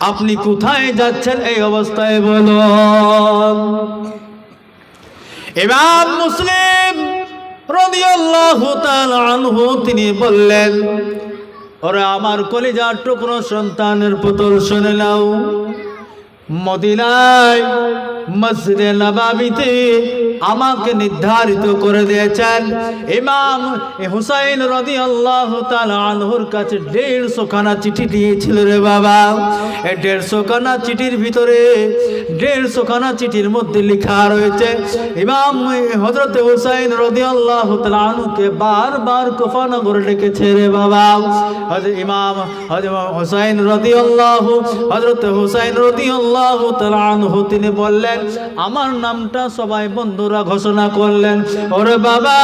আপনি কোথায় যাচ্ছেন এই অবস্থায় বলুন। এবার মুসলিম তিনি বললেন, ওরে আমার কলিজার টুকরো সন্তানের পুতুল শুনে নাও। মদিনায় মসজিদে নবাবিতে আমাকে নির্ধারিত করে দিয়েছেন। ইমাম হুসাইন রদি আল্লাহ আনহুর কাছে দেড়শো খানা চিঠি দিয়েছিল রে বাবা। দেড়শো খানা চিঠির ভিতরে দেড়শো খানা চিঠির মধ্যে লেখা রয়েছে, ইমাম হজরত হুসাইন রদি আল্লাহ আনহুকে বারবার কোফানগর ডেকেছে রে বাবা। ইমাম হুসাইন রদি আল্লাহ হজরত হুসাইন রদি আল্লাহ আনহু, তিনি বললেন আমার নামটা সবাই বন্ধুরা ঘোষণা করলেন। ওরে বাবা!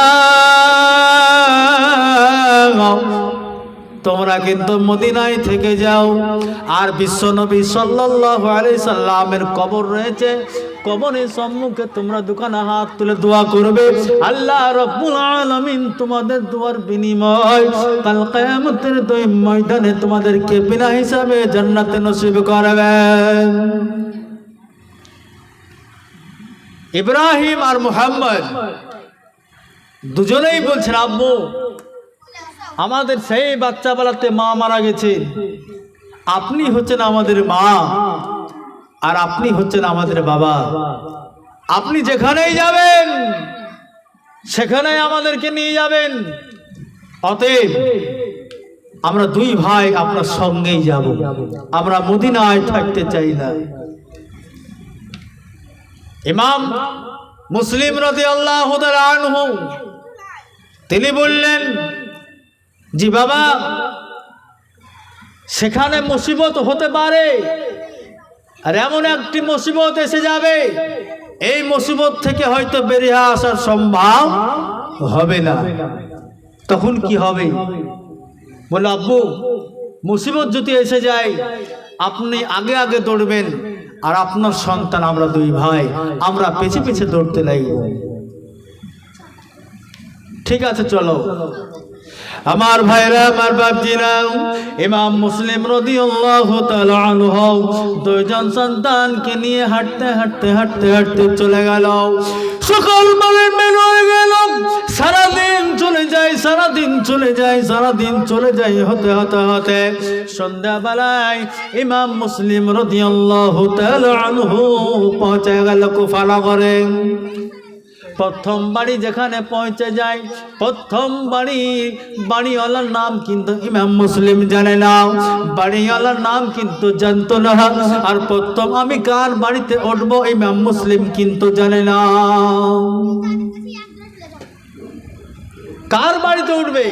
তোমরা কিন্তু মদিনায় থেকে যাও। আর বিশ্বনবী সাল্লাল্লাহু সাল্লামের কবর রয়েছে। কবরের সম্মুখে তোমরা দোকানে হাত তুলে দোয়া করবে। আল্লাহ তোমাদের দোয়ার বিনিময় দুই ময়দানে তোমাদেরকে বিনা হিসাবে জান্নাতে নসিব করবেন। ইব্রাহিম আর মুহাম্মদ দুজনেই বলছেন আব্বু আমাদের সেই বাচ্চা বেলাতে মা মারা গেছে। আপনি হচ্ছেন আমাদের মা আর আপনি হচ্ছেন আমাদের বাবা। আপনি যেখানেই যাবেন সেখানে আমাদেরকে নিয়ে যাবেন। অতএব আমরা দুই ভাই আপনার সঙ্গেই যাব। আমরা মদিনায় থাকতে চাই না। ইমাম মুসলিম রদি আল্লাহ আনহু, তিনি বললেন, জি বাবা, সেখানে মুসিবত হতে পারে, আর এমন একটি মুসিবত এসে যাবে, এই মুসিবত থেকে হয়তো বেরিয়ে আসার সম্ভব হবে না। তখন কি হবে? বলে আব্বু, মুসিবত যদি এসে যায়, আপনি আগে আগে দৌড়বেন আর আপনার সন্তান, আমরা দুই ভাই, আমরা পেছে পেছে দৌড়তে লাগব ঠিক আছে, চলো। আমার ভাইরা, আমার বাপজিরা, ইমাম মুসলিম রাদিয়াল্লাহু তাআলা দুইজন সন্তানকে নিয়ে হাঁটতে হাঁটতে হাঁটতে হাঁটতে চলে গেল। সকাল মানে মেল হয়ে গেল। সারাদিন যায়, সারাদিন চলে যায়, সারাদিন চলে যায়, হতে হতে হতে। সন্ধ্যাবেলায় ইমাম মুসলিম রাদিয়াল্লাহু তাআলা আনহু পৌঁছে গেল কুফা করে প্রথম বাড়ি যেখানে পৌঁছে যায়, প্রথম বাড়ি, বাড়িওয়ালার নাম কিন্তু ইমাম মুসলিম জানে না। বাড়িওয়ালার নাম কিন্তু জানতো না। আর প্রথম আমি কার বাড়িতে উঠবো, ইমাম মুসলিম কিন্তু জানে না। কার বাড়িতে উঠবে?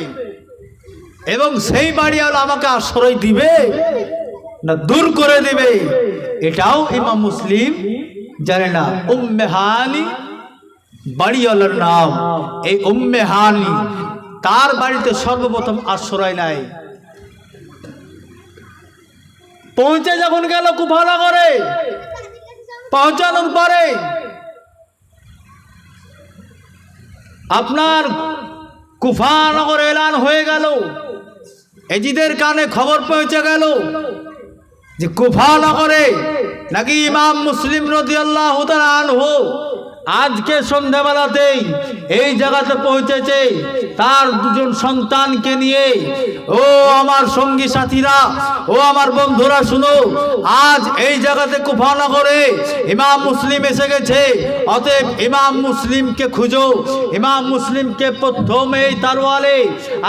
এবং সেই বাড়িওয়ালা আমাকে আশ্রয় দিবে না দূর করে দিবে? এটাও ইমাম মুসলিম জানে না। উম্মে হানি বাড়িওয়ালার নাম। এই উম্মে হানি তার বাড়িতে সর্বপ্রথম আশ্রয় নেয়? পৌঁছে যখন গেল করে পৌঁছানোর পরে আপনার কুফানগর এলান হয়ে গেল। এজিদের কানে খবর পৌঁছে গেল যে কুফানগরে নাকি ইমাম মুসলিম রদি আল্লাহ আনহু আজকে সন্ধ্যাবেলাতেই এই জায়গাতে পৌঁছেছে তার দুজন সন্তানকে নিয়ে। ও আমার সঙ্গী সাথীরা, ও আমার বন্ধুরা, শুনো, আজ এই জায়গাতে কুফানগরে ইমাম মুসলিম এসে গেছে। অতএব ইমাম মুসলিমকে খুঁজো। ইমাম মুসলিমকে প্রথম এই তারওয়ালে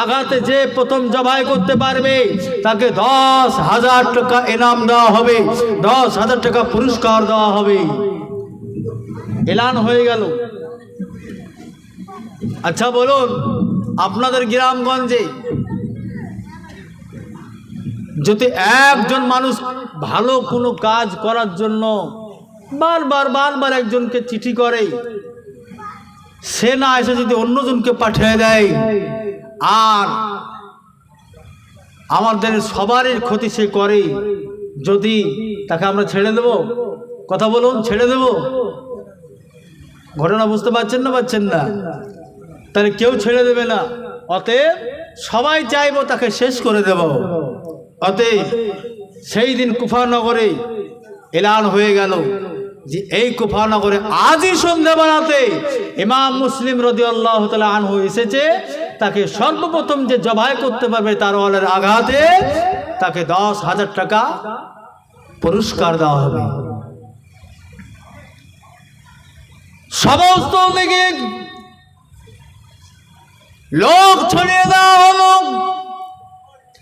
আঘাতে যে প্রথম জবাই করতে পারবে, তাকে দশ হাজার টাকা ইনাম দেওয়া হবে, দশ হাজার টাকা পুরস্কার দেওয়া হবে। এলান হয়ে গেল। আচ্ছা বলুন, আপনাদের গ্রামগঞ্জে যদি একজন মানুষ ভালো কোনো কাজ করার জন্য বারবার বারবার একজনকে চিঠি করে, সে না এসে যদি অন্যজনকে পাঠিয়ে দেয়, আর আমাদের সবারই ক্ষতি সে করে, যদি তাকে আমরা ছেড়ে দেব? কথা বলুন, ছেড়ে দেব? ঘটনা বুঝতে পারছেন না পাচ্ছেন না? তাহলে কেউ ছেড়ে দেবে না। অতএব সবাই চাইব তাকে শেষ করে দেব। অতএব সেই দিন কুফানগরে এলান হয়ে গেল যে এই কুফানগরে আজই সন্ধ্যাবেলাতে ইমাম মুসলিম রদি আল্লাহ আনহু এসেছে, তাকে সর্বপ্রথম যে জবাই করতে পারবে তার ওয়ালের আঘাতে তাকে দশ হাজার টাকা পুরস্কার দেওয়া হবে। সমস্ত দিকে লোক ছড়িয়ে দেওয়া হলো।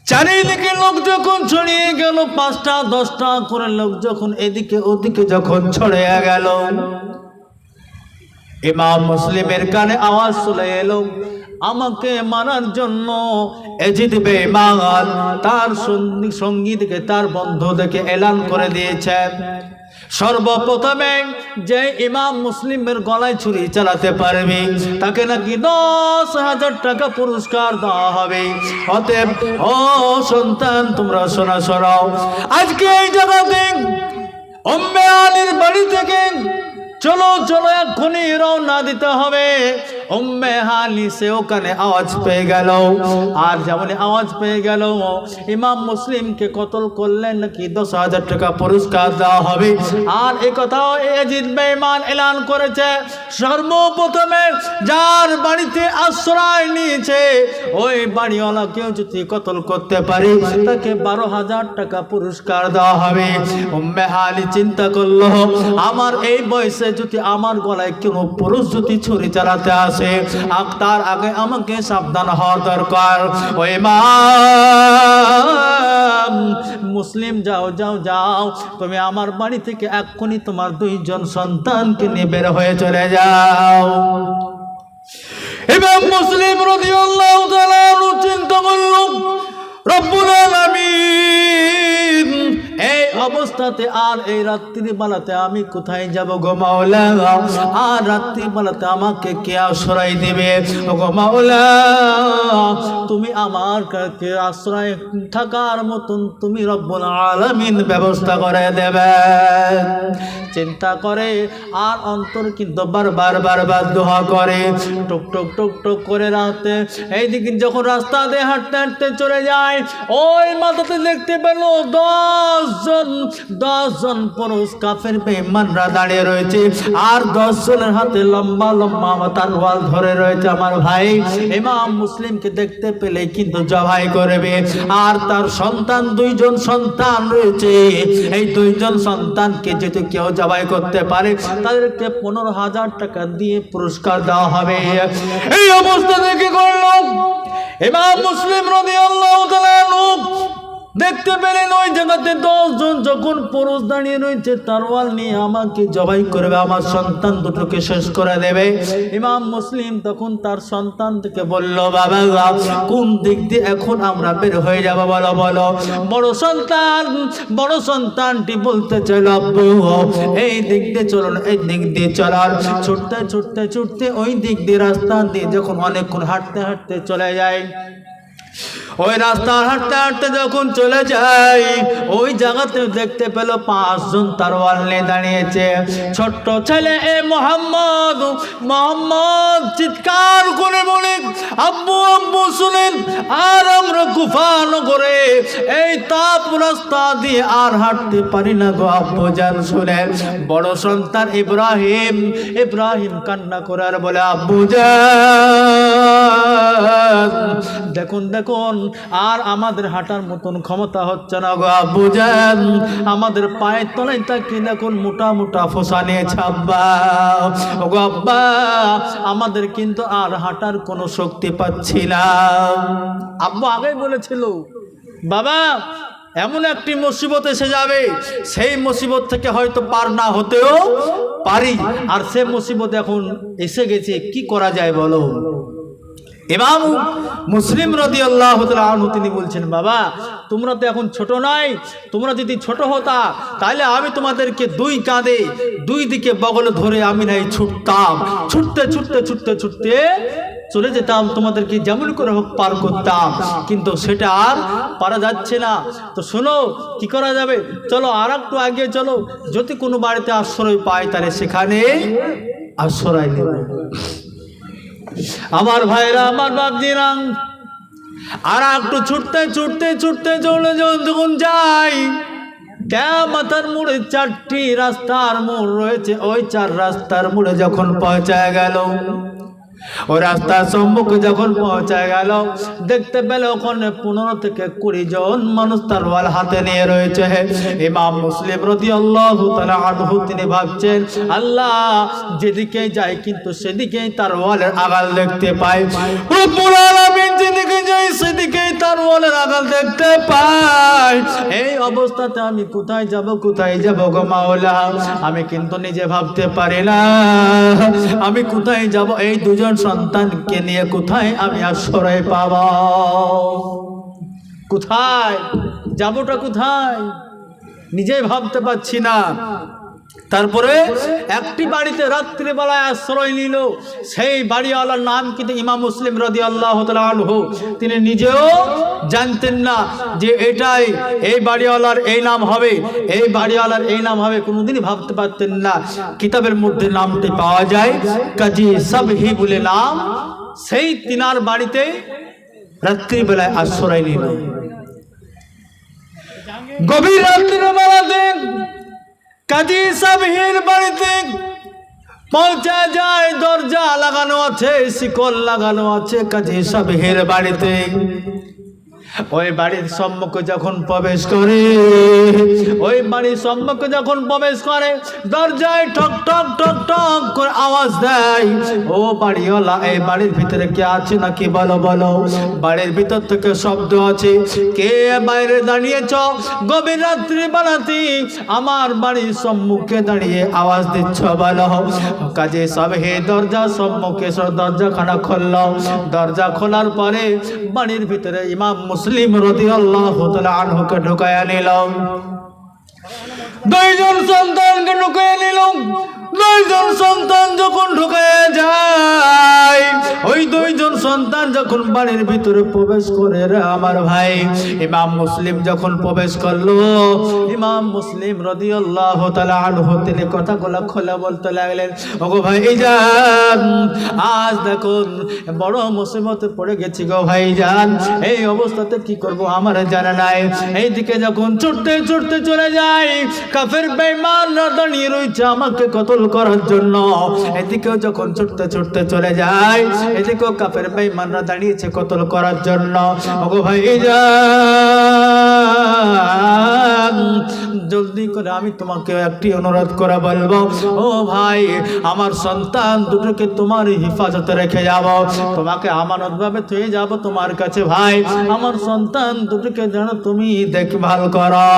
চারিদিকে লোক যখন ছড়িয়ে গেল, পাঁচটা, দশটা করে লোক যখন এদিকে ওদিকে যখন ছড়িয়ে গেল, ইমাম মুসলিমের কানে আওয়াজ চলে এলো, আমাকে মারার জন্য এজিদ বেঈমান তার সঙ্গী তার বন্ধু থেকে এলান করে দিয়েছে। সর্বপ্রথমে যে ইমাম মুসলিমের গলায় ছুরি চালাতে পারবে, তাকে নাকি দশ হাজার টাকা পুরস্কার দেওয়া হবে। অতএব, ও সন্তান, তোমরা শোনা শোনাও। আজকে এই জগতে অম্বে আলীর বাড়ি থেকে চলো চলো এক্ষুনি রওনা দিতে হবে। উম্মে হালি সে ওখানে আওয়াজ পেয়ে গেল। আর যেমন আওয়াজ পেয়ে গেল, ইমাম মুসলিমকে কতল করলেন নাকি দশ হাজার টাকা পুরস্কার দেওয়া হবে? আর এ কথাও এজিদ বেঈমান এলান করেছে, সর্বপ্রথমে যার বাড়িতে আশ্রয় নিয়েছে, ওই বাড়িওয়ালা কেউ যদি কতল করতে পারে, তাকে বারো হাজার টাকা পুরস্কার দেওয়া হবে। উম্মে হালি চিন্তা করল, আমার এই বয়সে যদি আমার গলায় কোনো পুরুষ যদি ছুরি চালাতে আসে আক- তার আগে আমাকে সাবধান হওয়ার দরকার। ওই মা মুসলিম যাও যাও যাও। তুমি আমার বাড়ি থেকে এক্ষুনি তোমার দুইজন সন্তানকে নিয়ে বের হয়ে চলে যাও। এবং মুসলিম রাদিয়াল্লাহু তাআলা আনহু চিন্তা করল রব্বুল আলামিন অবস্থাতে আর এই রাত্রি বেলাতে আমি কোথায় যাব গো আর রাত্রি বেলাতে আমাকে কে আশ্রয় দেবে? গো তুমি আমার কাছে আশ্রয় থাকার মতন তুমি রব্বুল আলামিন ব্যবস্থা করে দেবে। চিন্তা করে আর অন্তর কিন্তু বারবার বারবার দোহা করে। টুক টুক টুক টুক করে রাতে এইদিকে যখন রাস্তা দিয়ে হাঁটতে হাঁটতে চলে যায়, ওই মাথাতে দেখতে পেল দশ জন দশ জন পুরুষ কাফের বেমানরা দাঁড়িয়ে রয়েছে। আর দশ জনের হাতে লম্বা লম্বা তার ওয়াল ধরে রয়েছে আমার ভাই। ইমাম মুসলিমকে দেখতে পেলে কিন্তু জবাই করবে। আর তার সন্তান, দুইজন সন্তান রয়েছে। এই দুইজন সন্তানকে যদি কেউ জবাই করতে পারে, তাদেরকে পনেরো হাজার টাকা দিয়ে পুরস্কার দেওয়া হবে। এই অবস্থা দেখে করল ইমাম মুসলিম রবি দেখতে পেলেন ওই জায়গাতে দশজন যখন পুরুষ দাঁড়িয়ে রয়েছে তারওয়াল নিয়ে আমাকে জবাই করবে, আমার সন্তান দুটোকে শেষ করে দেবে। ইমাম মুসলিম তখন তার সন্তান থেকে বলল, বাবা কোন দিক দিয়ে এখন আমরা বের হয়ে যাব বলো বলো? বড় সন্তান, বড় সন্তানটি বলতে চাইল এই দিক দিয়ে চলুন, এই দিক দিয়ে চলার। ছুটতে ছুটতে ছুটতে ওই দিক দিয়ে রাস্তা দিয়ে যখন অনেকক্ষণ হাঁটতে হাঁটতে চলে যায়। ওই রাস্তা হাঁটতে হাঁটতে যখন চলে যাই, ওই জায়গাতে দেখতে পেল পাঁচজন তারওয়াল নিয়ে দাঁড়িয়েছে। ছোট্ট ছেলে এ মোহাম্মদ মোহাম্মদ চিৎকার করে বলে, আব্বু আব্বু, শুনেন, আর আমরা গুফানো করে এই তাপ রাস্তা দিয়ে আর হাঁটতে পারি না গো, আব্বু জান শুনেন। বড় সন্তান ইব্রাহিম ইব্রাহিম কান্না করে আর বলে, আব্বু জান দেখুন দেখুন, আর আমাদের হাঁটার মতন ক্ষমতা হচ্ছে না গো জান। আমাদের পায়ের তলায় তাকে দেখুন, মোটা মোটা ফোসা নিয়ে ছাব্বা। গো আব্বা, আমাদের কিন্তু আর হাঁটার কোনো শক্তি পাচ্ছি না। আব্বু আগেই বলেছিল, বাবা, এমন একটি মুসিবত এসে যাবে, সেই মুসিবত থেকে হয়তো পার না হতেও পারি। আর সে মুসিবত এখন এসে গেছে, কি করা যায় বলো ইমাম মুসলিম রদি আল্লাহ তিনি বলছেন, বাবা, তোমরা তো এখন ছোট নাই, তোমরা যদি ছোট হতা তাহলে আমি তোমাদেরকে দুই কাঁধে, দুই দিকে বগলে ধরে আমি নাই ছুটতাম। ছুটতে ছুটতে ছুটতে ছুটতে চলে যেতাম, তোমাদেরকে যেমন করে হোক পার করতাম। কিন্তু সেটা আর পারা যাচ্ছে না। তো শোনো, কি করা যাবে? চলো আর একটু আগে চলো, যদি কোনো বাড়িতে আশ্রয় পায় তাহলে সেখানে আশ্রয় নেব। আমার ভাইরা, আমার বাপজিরাম আর একটু ছুটতে ছুটতে ছুটতে চলে যখন যাই মাথার মোড়ে চারটি রাস্তার মোড় রয়েছে। ওই চার রাস্তার মোড়ে যখন পৌঁছায় গেল ওই রাস্তার সম্মুখে যখন পৌঁছায় গেল, দেখতে পেলে ওখানে পনেরো থেকে কুড়ি জন মানুষ তার ওয়াল হাতে নিয়ে রয়েছে। ইমাম মুসলিম রদি আল্লাহ আনহু, তিনি ভাবছেন, আল্লাহ যেদিকে যায় কিন্তু সেদিকেই তার ওয়ালের আগাল দেখতে পাই। আমি কোথায় যাব কোথায় যাব গো মাওলা? আমি কিন্তু নিজে ভাবতে পারি না। আমি কোথায় যাব? এই দুজন সন্তানকে নিয়ে কোথায় আমি আশ্রয় পাব? কোথায়? যাবোটা কোথায়? নিজে ভাবতে পারছি না। তারপরে একটি বাড়িতে রাত্রিবেলায় আশ্রয় নিল। সেই বাড়িওয়ালার নাম কিন্তু ইমাম মুসলিম রদি আল্লাহ আনহু। তিনি নিজেও জানতেন না যে এটাই, এই বাড়িওয়ালার এই নাম হবে। এই বাড়িওয়ালার এই নাম হবে কোনোদিনই ভাবতে পারতেন না। কিতাবের মধ্যে নামটি পাওয়া যায়, কাজী সাবহি বলে নাম সেই তিনার বাড়িতে রাত্রিবেলায় আশ্রয় নিল। গভীর রাত্রির বেলাতে কাজী সাবহির বাড়িতে পৌঁছা যায় দরজা লাগানো আছে শিকল লাগানো আছে কাজী সাবহির বাড়িতে। ওই বাড়ির সম্মুখে যখন প্রবেশ করে, ওই বাড়ির সম্মুখে যখন প্রবেশ করে, দরজায় ঠক ঠক ঠক ঠক করে আওয়াজ দেয়, ও বাড়িওয়ালা, এই বাড়ির ভিতরে কে আছে নাকি? বলো বলো। বাড়ির ভিতর থেকে শব্দ আছে, কে বাইরে দাঁড়িয়েছ? গভীর রাত্রি বেলাতে আমার বাড়ির সম্মুখে দাঁড়িয়ে আওয়াজ দিচ্ছ, বলো। কাজে সব হে দরজা সম্মুখে সব দরজাখানা খুলল। দরজা খোলার পরে বাড়ির ভিতরে ইমাম মুসলিম রদি আল্লাহ আনহুকে ঢুকাইয়া নিলাম। দুইজন সন্তানকে ঢুকাইয়া নিল দুইজন সন্তান যখন ঢুকাইয়া যায়, ওই দুইজন সন্তান যখন বাড়ির ভিতরে প্রবেশ করে রে আমার ভাই, ইমাম মুসলিম যখন প্রবেশ করল, ইমাম মুসলিম রদিয়াল্লাহু তাআলা আনহু তিনি কথাগুলো খোলা বলতে লাগলেন, ওগো ভাই যান আজ দেখুন, বড় মুসিবতে পড়ে গেছি গো ভাই যান এই অবস্থাতে কি করব আমার জানা নাই। এইদিকে যখন ছুটতে ছুটতে চলে যাই কাফের বেঈমান দাঁড়িয়ে রয়েছে আমাকে কতল করার জন্য। এদিকেও যখন ছুটতে ছুটতে চলে যায়, এদিকেও কাফের বেঈমানরা দাঁড়িয়েছে কতল করার জন্য। ওগো ভাই যান জলদি করে আমি তোমাকে একটি অনুরোধ করে বলব। ও ভাই, আমার সন্তান দুটোকে তোমার হেফাজতে রেখে যাব। তোমাকে আমানত ভাবে থয়ে যাব তোমার কাছে ভাই। আমার সন্তান দুটোকে যেন তুমি দেখভাল করো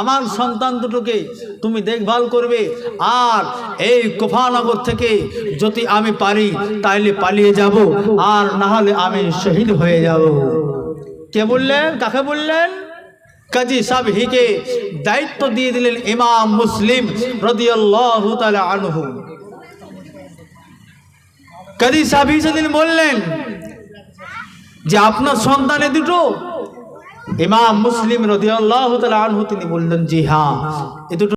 আমার সন্তান দুটোকে তুমি দেখভাল করবে। আর এই কোফানগর থেকে যদি আমি পারি, তাইলে পালিয়ে যাব, আর না হলে আমি শহীদ হয়ে যাব। কে বললেন? কাকে বললেন? কাজী সাবহিকে দায়িত্ব দিয়ে দিলেন ইমাম মুসলিম আনহু। কাজী সাবহি সেদিন বললেন যে, আপনার সন্তানে দুটো ইমাম মুসলিম রদিয়াল্লাহ তালা আনহু তিনি বললেন জি হ্যাঁ। এ দুটো